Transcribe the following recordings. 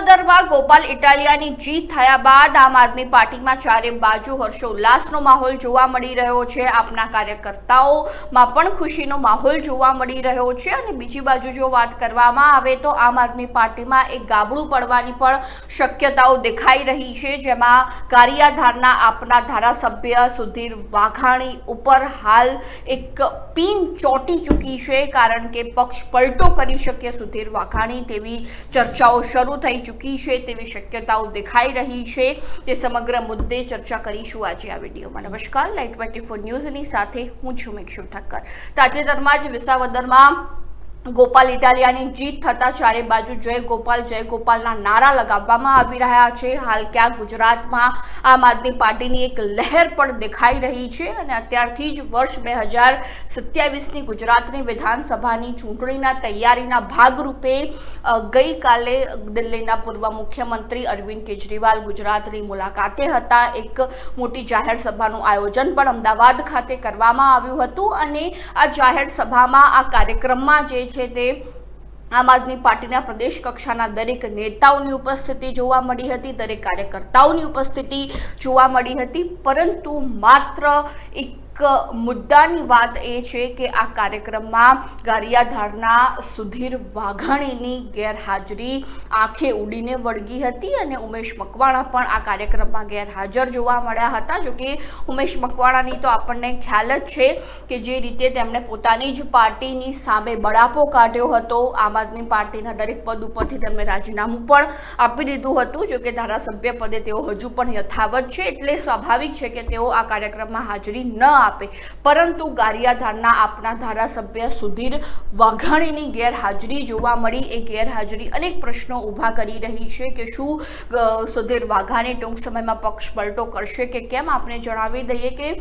વિસાવદરમાં ગોપાલ ઇટાલિયાની જીત થયા બાદ આમ આદમી પાર્ટીમાં ચારે બાજુ હર્ષોલ્લાસનો માહોલ જોવા મળી રહ્યો છે. આપના કાર્યકર્તાઓમાં પણ ખુશીનો માહોલ જોવા મળી રહ્યો છે અને બીજી બાજુ જો વાત કરવામાં આવે તો આમ આદમી પાર્ટીમાં એક ગાબડું પડવાની પણ શક્યતાઓ દેખાઈ રહી છે. જેમાં કારિયાધારના આપના ધારાસભ્ય સુધીર વાઘાણી ઉપર હાલ એક પિન ચોંટી ચૂકી છે. કારણ કે પક્ષ પલટો કરી શકે સુધીર વાઘાણી તેવી ચર્ચાઓ શરૂ થઈ ચૂકી છે તેવી શક્યતાઓ દેખાઈ રહી છે તે સમગ્ર મુદ્દે ચર્ચા કરીશું આજે આ વિડીયોમાં. નમસ્કાર, લાઈટ ટ્વેન્ટી ફોર ન્યૂઝની સાથે હું છું મેક્ષુ ઠક્કર. તાજેતરમાં જ વિસાવદરમાં ગોપાલ ઇટાલિયાની જીત થતા ચારે બાજુ જય ગોપાલ, જય ગોપાલના નારા લગાવવામાં આવી રહ્યા છે. હાલ ક્યાં ગુજરાતમાં આમ આદમી પાર્ટીની એક લહેર પણ દેખાઈ રહી છે અને અત્યારથી જ વર્ષ બે હજાર સત્યાવીસની ગુજરાતની વિધાનસભાની ચૂંટણીના તૈયારીના ભાગરૂપે ગઈકાલે દિલ્હીના પૂર્વ મુખ્યમંત્રી અરવિંદ કેજરીવાલ ગુજરાતની મુલાકાતે હતા. એક મોટી જાહેર સભાનું આયોજન પણ અમદાવાદ ખાતે કરવામાં આવ્યું હતું અને આ જાહેર સભામાં આ કાર્યક્રમમાં જે છે તે આમ આદમી પાર્ટીના પ્રદેશ કક્ષાના દરેક નેતાઓની ઉપસ્થિતિ જોવા મળી હતી, દરેક કાર્યકર્તાઓની ઉપસ્થિતિ જોવા મળી હતી, પરંતુ માત્ર એક મુદ્દાની વાત એ છે કે આ કાર્યક્રમમાં ગારિયાધારના સુધીર વાઘાણીની ગેરહાજરી આંખે ઉડીને વળગી હતી અને ઉમેશ મકવાણા પણ આ કાર્યક્રમમાં ગેરહાજર જોવા મળ્યા હતા. જોકે ઉમેશ મકવાણાની તો આપણને ખ્યાલ જ છે કે જે રીતે તેમણે પોતાની જ પાર્ટીની સામે બળાપો કાઢ્યો હતો. આમ આદમી પાર્ટીના દરેક પદ ઉપરથી તેમણે રાજીનામું પણ આપી દીધું હતું. જોકે ધારાસભ્ય પદે તેઓ હજુ પણ યથાવત છે. એટલે સ્વાભાવિક છે કે તેઓ આ કાર્યક્રમમાં હાજરી ન આપે. પરંતુ ગારિયાધારના આપના ધારાસભ્ય સુધીર વાઘાણીની ગેરહાજરી જોવા મળી. એ ગેરહાજરી અનેક પ્રશ્નો ઊભા કરી રહી છે કે શું સુધીર વાઘાણી ટૂંક સમયમાં પક્ષ પલટો કરશે કે કેમ? આપણે જણાવી દઈએ કે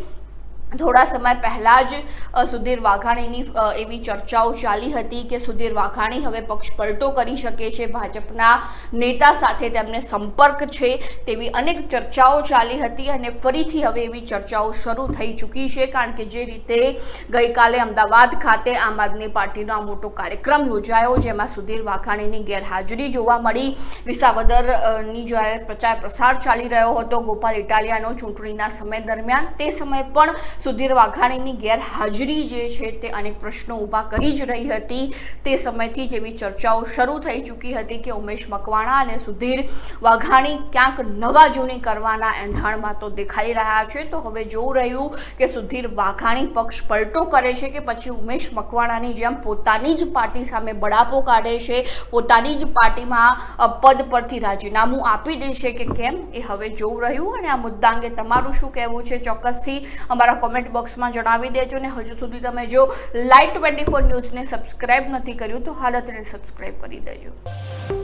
થોડા સમય પહેલાં જ સુધીર વાઘાણીની એવી ચર્ચાઓ ચાલી હતી કે સુધીર વાઘાણી હવે પક્ષ પલટો કરી શકે છે. ભાજપના નેતા સાથે તેમને સંપર્ક છે તેવી અનેક ચર્ચાઓ ચાલી હતી અને ફરીથી હવે એવી ચર્ચાઓ શરૂ થઈ ચૂકી છે. કારણ કે જે રીતે ગઈકાલે અમદાવાદ ખાતે આમ આદમી પાર્ટીનો આ મોટો કાર્યક્રમ યોજાયો, જેમાં સુધીર વાઘાણીની ગેરહાજરી જોવા મળી. વિસાવદરની જ્યારે પ્રચાર પ્રસાર ચાલી રહ્યો હતો, ગોપાલ ઇટાલિયાનો ચૂંટણીના સમય દરમિયાન, તે સમયે પણ સુધીર વાઘાણીની ગેરહાજરી જે છે તે અનેક પ્રશ્નો ઊભા કરી જ રહી હતી. તે સમયથી જેવી ચર્ચાઓ શરૂ થઈ ચૂકી હતી કે ઉમેશ મકવાણા અને સુધીર વાઘાણી ક્યાંક નવા જૂની કરવાના એંધાણમાં તો દેખાઈ રહ્યા છે. તો હવે જોવું રહ્યું કે સુધીર વાઘાણી પક્ષ પલટો કરે છે કે પછી ઉમેશ મકવાણાની જેમ પોતાની જ પાર્ટી સામે બળાપો કાઢે છે, પોતાની જ પાર્ટીમાં પદ પરથી રાજીનામું આપી દેશે કે કેમ એ હવે જોવું રહ્યું. અને આ મુદ્દા અંગે તમારું શું કહેવું છે? ચોક્કસથી અમારા કોમેન્ટ બોક્સમાં જણાવી દેજો ને હજુ સુધી તમે જો લાઈટ ટ્વેન્ટી ફોર ન્યૂઝને સબસ્ક્રાઈબ નથી કર્યું તો હાલ તેને સબસ્ક્રાઇબ કરી દેજો.